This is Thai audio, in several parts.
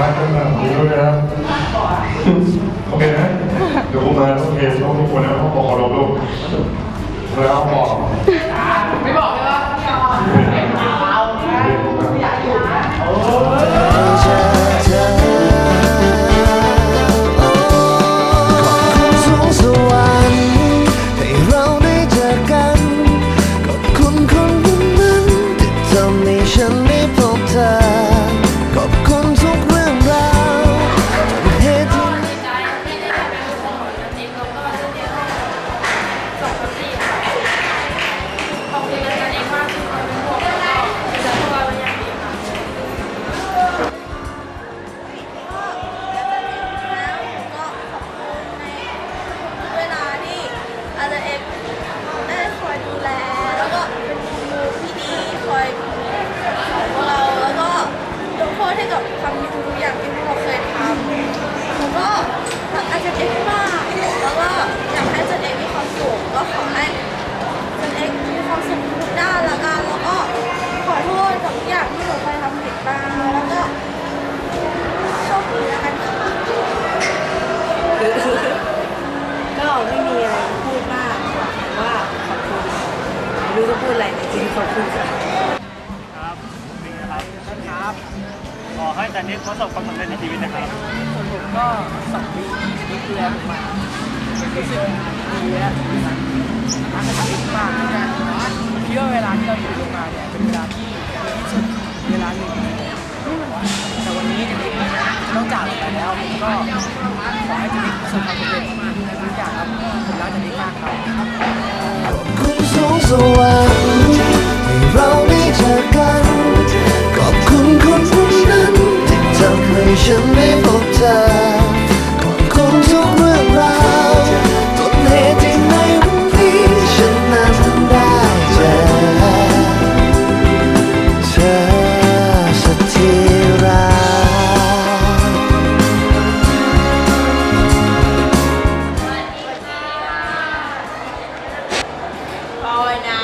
รักกันแบบนี้ด้วยนะโอเคนะเดี๋ยวผมมาโอเคต้องทุกคนนะต้องบอกขอรบลูกแล้วบอก นี้มันจะทำให้มากนะเอเวลาที่เราอยู่ลงมาเนี่ยเป็นเวลาที่ดีที่สุดเวลาหนึ่งแต่วันนี้จะต้องจากไปแล้วก็ขอให้ทุกด้ประสบความสำทุกอย่างครับผมรักจะดีมากครับคุณสูงสว่างให้เราได้เจอกันขอบคุณคนพวกนั้นที่ทำให้ฉันได้พบเธอ on now.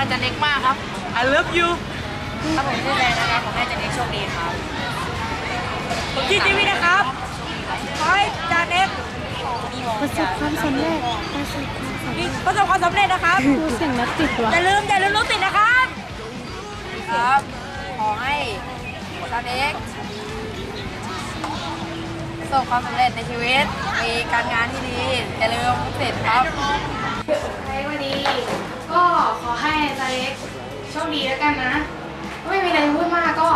กอาจารย์เอกมากครับ I love you ถ้าผมชื่อแดนนะครับผมให้อาจารย์เอกโชคดีครับผมชื่อจิวินะครับขอให้อาจารย์เอกประสบความสำเร็จประสบความสำเร็จประสบความสำเร็จนะครับดูเสียงรถติดว่ะอย่าลืมอย่าลืมรถติดนะครับ ครับ ขอให้อาจารย์เอกประสบความสำเร็จในชีวิต มีการงานที่ดี อย่าลืมติดครับใครว่าดี ก็ขอให้อาจารย์เล็กโชคดีแล้วกันนะ ไม่มีอะไรพูดมากก็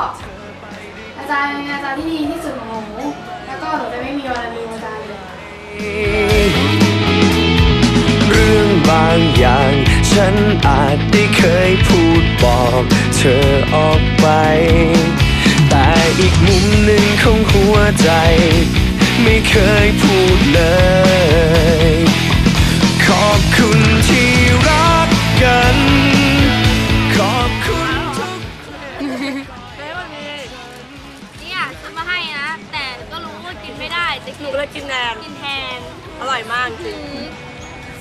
อาจารย์เป็นอาจารย์ที่ดีที่สุดของหนูแล้วก็หนูจะไม่มีวันลืมอาจารย์เลยเรื่องบางอย่างฉันอาจได้เคยพูดบอกเธอออกไป แต่อีกมุมหนึ่งของหัวใจ ไม่เคยพูดเลย ร่อยมากจริง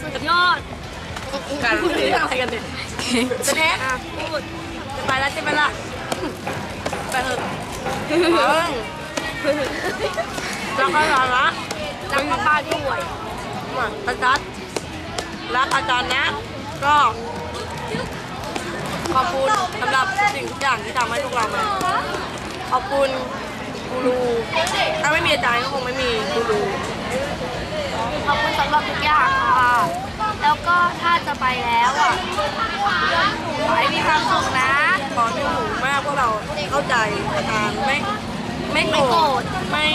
สุดยอดการพูดองอะไรกันเนี่ยจะแท้อ่พูดจะไปแล้วจะไปละไปเถอะรักอาจารย์นะรักป้าด้วยอาจารย์รักอาจารย์นะ ก็ขอบคุณสำหรับสิ่งทุกอย่างที่ทำให้พวกเรามาขอบคุณกูรูถ้าไม่มีอาจารย์ก็คงไม่มีกูรู ขอบคุณสำหรับทุกอย่างค่ะ แล้วก็ถ้าจะไปแล้วอะขอให้มีความสุขนะขอให้หนูมากพวกเราเข้าใจอาจารย์ไม่ไม่โกรธไม่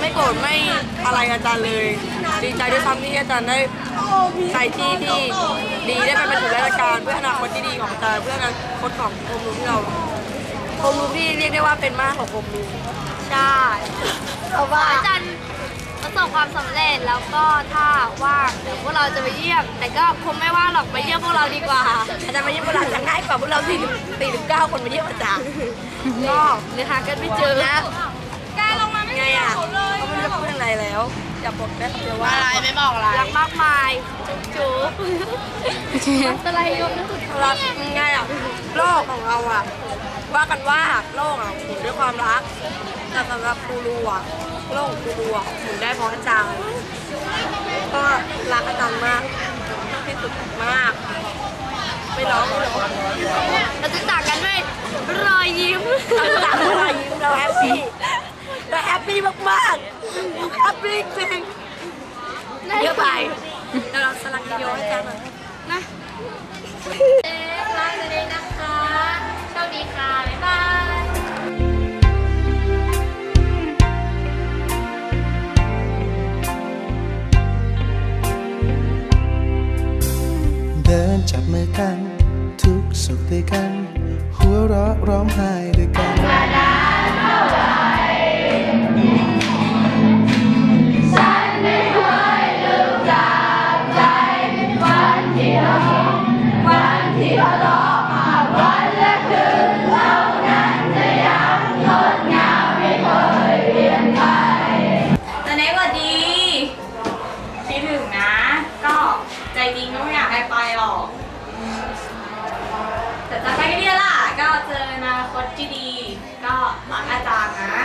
ไม่โกรธไม่อะไรอาจารย์เลย ดีใจด้วยซ้ำที่อาจารย์ได้ใส่ที่ที่ดีได้ไปเป็นถึงราชการเพื่ออนาคตที่ดีของอาจารย์เพื่ออนาคตของกรมหลวงที่เรากรมหลวงที่เรียกได้ว่าเป็นมากของกรมหลวงใช่เพราะว่าอาจารย์ ประสบความสำเร็จแล้วก็ถ้าว่างเดี๋ยวพวกเราจะไปเยี่ยม แต่ก็คงไม่ว่างหรอกไปเยี่ยมพวกเราดีกว่าอาจารย์มาเยี่ยมพวกเราจะง่ายกว่าพวกเราสี่สี่สิบเก้าคนมาเยี่ยมอาจารย์ก็เดี๋ยวหากันไม่เจอนะไงอะเขาไม่รู้จะพูดอะไรแล้วอย่าบอกได้เดี๋ยวว่าอะไรไม่บอกอะไรรักมากมายจุ๊บจุ๊บอะไรโยนนะสุดรักง่ายอะโลกของเราอะว่ากันว่าโลกอะหมุนด้วยความรัก แต่สำหรับกูรูอะโลกของกูรูอะหมุนได้เพราะอาจารย์ก็รักอาจารย์มากที่สุดมาก ไม่ร้องไม่ร้องเราจะจากกันด้วยรอยยิ้มเราเรายิ้มเราแฮปปี้เราแฮปปี้มากๆแฮปปี้จริงเยอะไปเดี๋ยวเราสลักวิดีโอให้อาจารย์หน่อยนะรักเลยนะคะโชคดีค่ะบ๊ายบาย จับมือกัน ทุกสุขด้วยกัน หัวเราะร้องไห้ ที่ดี ก็รักอาจารย์นะ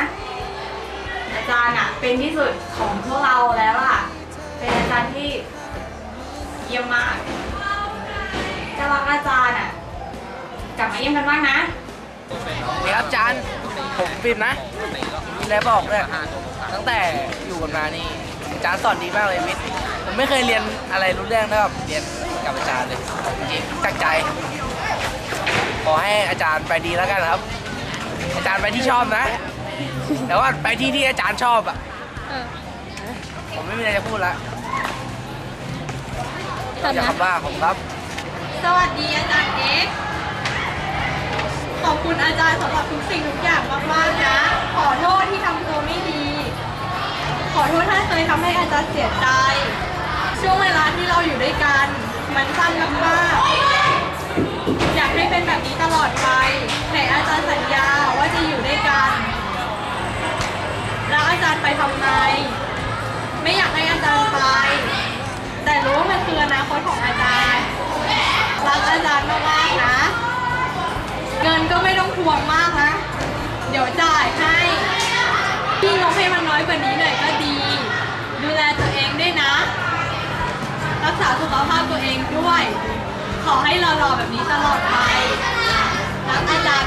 อาจารย์อะเป็นที่สุดของพวกเราแล้วอะเป็นอาจารย์ที่เยี่ยมมากจะรักอาจารย์อะกลับมาเยี่ยมกันบ้างนะเดี๋ยวอาจารย์ผมปิดนะมีอะไรบอกเลยตั้งแต่อยู่กันมานี่อาจารย์สอนดีมากเลยมิตรผมไม่เคยเรียนอะไรรู้เรื่องเท่ากับเรียนกับอาจารย์เลยจริงจากใจ ขอให้อาจารย์ไปดีแล้วกันครับ อาจารย์ไปที่ชอบนะ แต่ว่าไปที่ที่อาจารย์ชอบอะผมไม่มีอะไรจะพูดละอย่าคำว่าผมครับ สวัสดีอาจารย์เอ็กซ์ขอบคุณอาจารย์สำหรับทุกสิ่งทุกอย่างมากๆนะ ขอโทษที่ทำตัวไม่ดี ขอโทษถ้าเคยทำให้อาจารย์เสียใจ ช่วงเวลาที่เราอยู่ด้วยกัน มันสั้นมากๆอยากให้เป็นแบบนี้ตลอดไปไห นอาจารย์สัญญาว่าจะอยู่ด้วยกัน แล้วอาจารย์ไปทำไม ไม่อยากให้อาจารย์ไป แต่รู้ว่ามันคืออนาคตของอาจารย์ รักอาจารย์มากๆนะ เงินก็ไม่ต้องทวงมากนะ เดี๋ยวจ่ายให้ พี่งบให้มันน้อยกว่านี้หน่อยก็ดี ดูแลตัวเองด้วยนะ รักษาสุขภาพตัวเองด้วย ขอให้หล่อๆแบบนี้ตลอดไป รักอาจารย์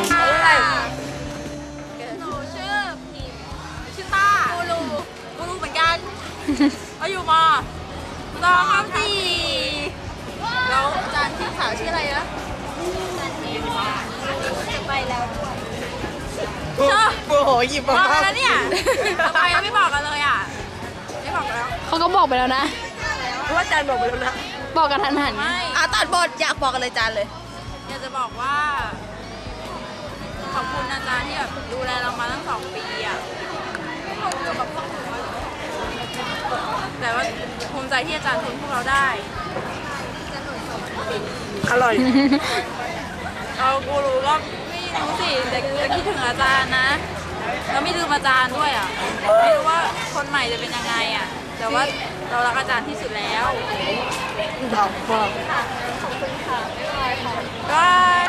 แล้วด้วยเชอโอ้โหหยิบมาบอกกันแล้วเนี่ยทำไมยังไม่บอกกันเลยอะ ไม่บอกกันแล้ว เขาก็บอกไปแล้วนะ เพราะว่าอาจารย์บอกไปแล้วนะบอกกันทันหันไม่อะตัดบทอยากบอกกันเลยจานเลย อยากจะบอกว่า ขอบคุณอาจารย์ที่แบบดูแลเรามาตั้งสองปีอะแต่ว่าภูมิใจที่อาจารย์ทนพวกเราได้ อร่อยเรากูรู้ก็ไม่ รู้สิแต่แต่คิดถึงอาจารย์นะ แล้วไม่ลืมอาจารย์ด้วยอะ ไม่รู้ว่าคนใหม่จะเป็นยังไงอะ แต่ว่าเรารักอาจารย์ที่สุดแล้วก็ไป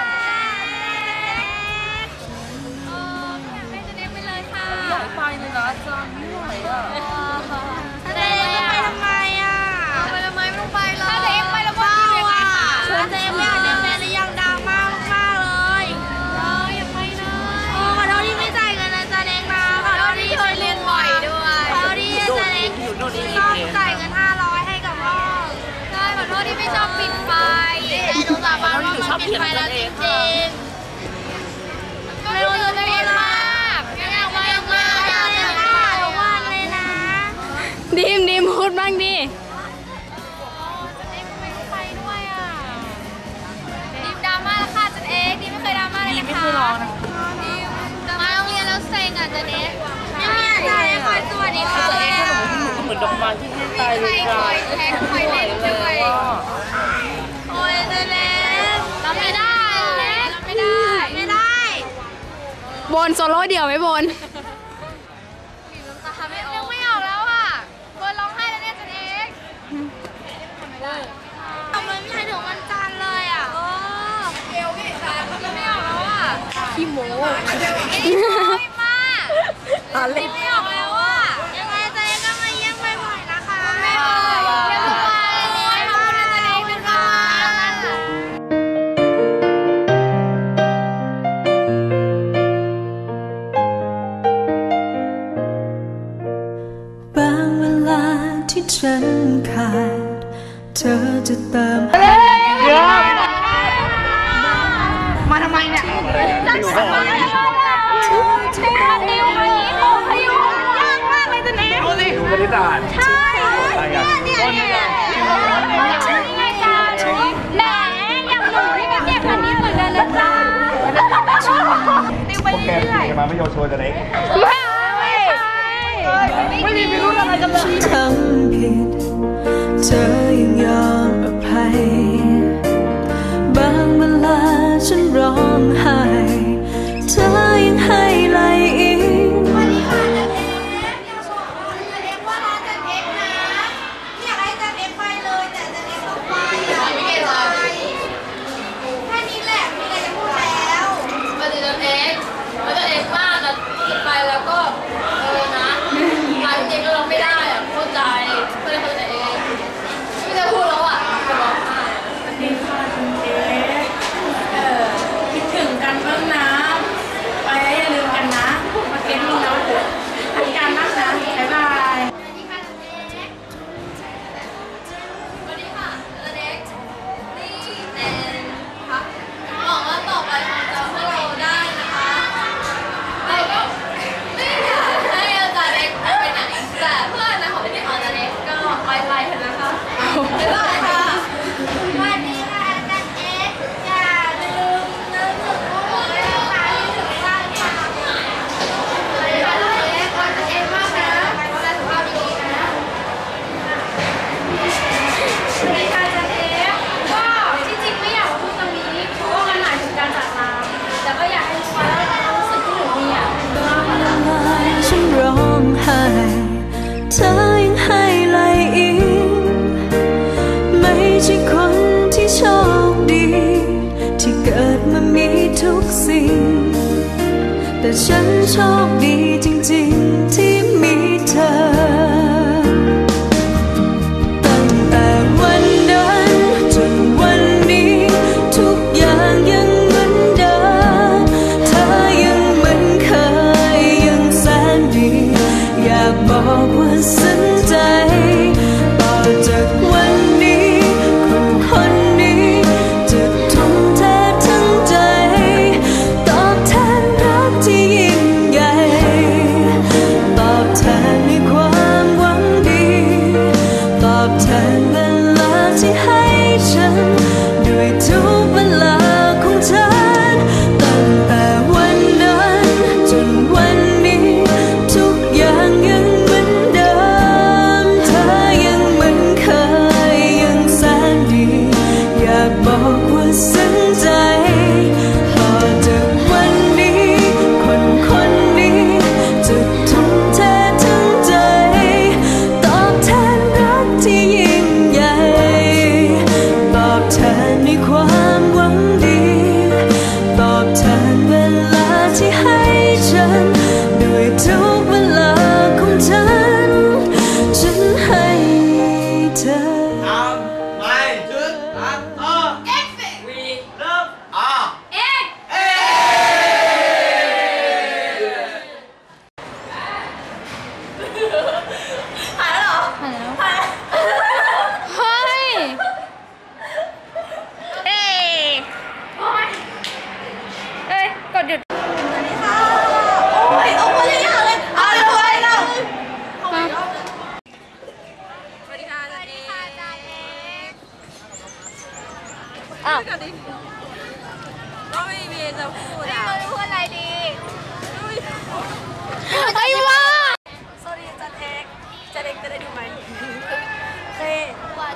บานว่ามันปิดไฟแล้วจริงๆไม่รู้จะเรียนมากอยากมาอยากมาอยากเรียนมากทุกวันเลยนะดิมดิมพูดบ้างดิไปด้วยอะดิมดราม่าแล้วค่ะจันเอกดิมไม่เคยดราม่าเลยนะคะไม่เคยร้องนะดิมมาโรงเรียนแล้วเซ็งอะจันเอกไม่มีอะไรคอยสวัสดีค่ะตัวเองขนมที่หนูก็เหมือนดอกไม้ที่ให้ตายเลยคค่ะอยแท็กคอยเล่นด้วยโอ้ยจันเอกรับไม่ได้รับไม่ได้ไม่ได้ บนโซโล่เดี่ยวไหมบนทำไม่ออกไม่ออกแล้วอะเบิร์ร้องไห้แล้วเนี่ยจันเอกทำไมไม่ให้ถึงวันจันทร์เลยอะเออเอวพี่ฟ้าก็ไม่ออกแล้วอะขี้โม้ไม่มากรีบไม่ออกแล้ว เธอยังยอมอภัย ฉันโอบแทนเวลาที่ให้ฉันด้วยทุก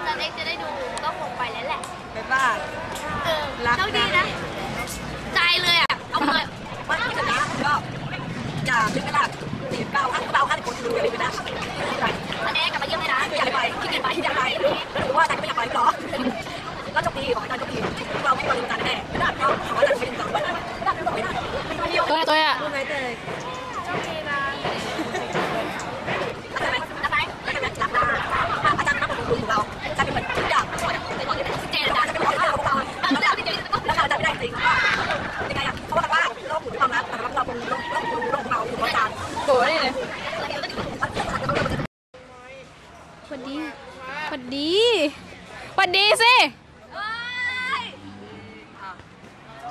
จันเอ็กจะได้ดูต้องลงไปแล้วแหละไปบ้านเออรักโชคดีนะ ใจเลยอะ เอาเลยมันที่จะนะก็อย่าถึงเวลาสี่เก้าห้าเก้าห้าคนดูเลยนะจันเอ็กกลับมาเยี่ยมเลยนะอยากไปขี้เกียจไปอยากไปแล้วถือว่าจันไม่อยากไปหรอก็โชคดีขอให้จันโชคดีเราไม่ควรดูจันแน่ไม่ได้ก็ขอให้จัน วัสดีสวัสดีสิ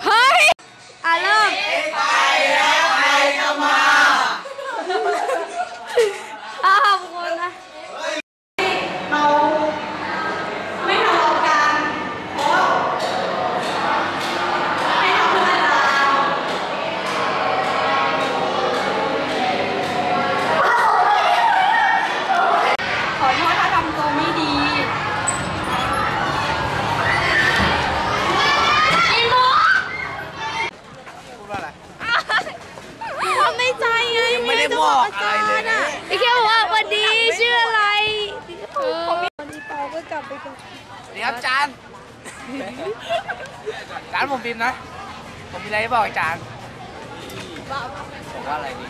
เฮ้ยอะเริ่มอะขอบคุณนะ ไม่ทะเลาะกันเพราะไม่ทำเพื่ออาจารย์ขอโทษถ้าทำตัวไม่ดีอีโม ความในใจไงไม่ได้บอกอะไรเลยนะพี่แค่บอกว่าสวัสดีชื่ออะไรเออ ส วัสดีครับจานจานผมพิมพ์นะ ผมมีอะไรจะบอกอาจารย์บอกว่าอะไรดี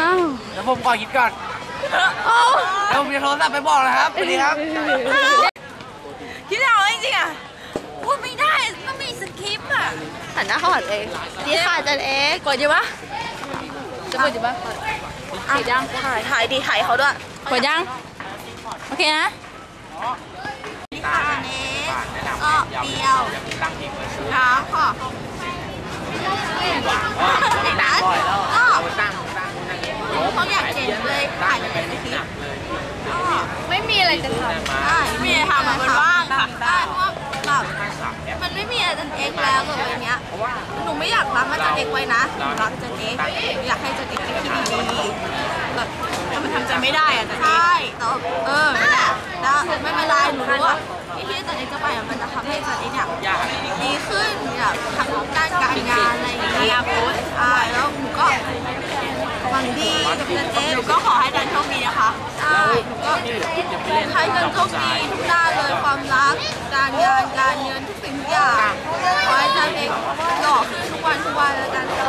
อ้าวเดี๋ยวผมขอคิดก่อนเดี๋ยวผมจะโทรศัพท์ไปบอกนะครับสวัสดีครับ คิดเอาจริงๆอะพูดไม่ได้มันมีสคริปต์อะหันหน้าเข้าหันเองดีค่ะจันเอกกดอยู่ปะจะกดอยู่ปะกดยังถ่ายถ่ายดีถ่ายเขาด้วยกดยัง โอเคนะนี่ ค่ะอันนี้ก็เดียวน้ำค่ะเห็นนะก็เขาอยากเห็นเลยถ่ายเป็นสคริปต์ก็ไม่มีอะไรจะทำได้ไม่มีทำมันว่างค่ะได้เพราะว่าแบบมันไม่มีอาจารย์เอกแล้วกับไอ้เนี้ยหนูไม่อยากรักอาจารย์เอกไว้นะหนูรักอาจารย์เอกหนูอยากให้อาจารย์เอกเป็นที่ดีๆแบบแต่มันทำใจไม่ได้อะอาจารย์เอกใช่แต่ว่าเออแล้วไม่เป็นไรหนูรู้ว่า ไปอะมันจะทำให้อาจารย์เอกเนี่ยดีขึ้นแบบทางด้านการงานอะไรอย่างเงี้ยใช่แล้วหนูก็หวังดีกับจารย์เอกหนูก็ขอให้จารย์โชคดีนะคะใช่หนูก็ให้เงินโชคดีทุกด้านเลยความรักการงานการเงินทุกสิ่งทุกอย่างขอให้จารย์เอกหล่อขึ้นทุกวันทุกวันแล้วกันเร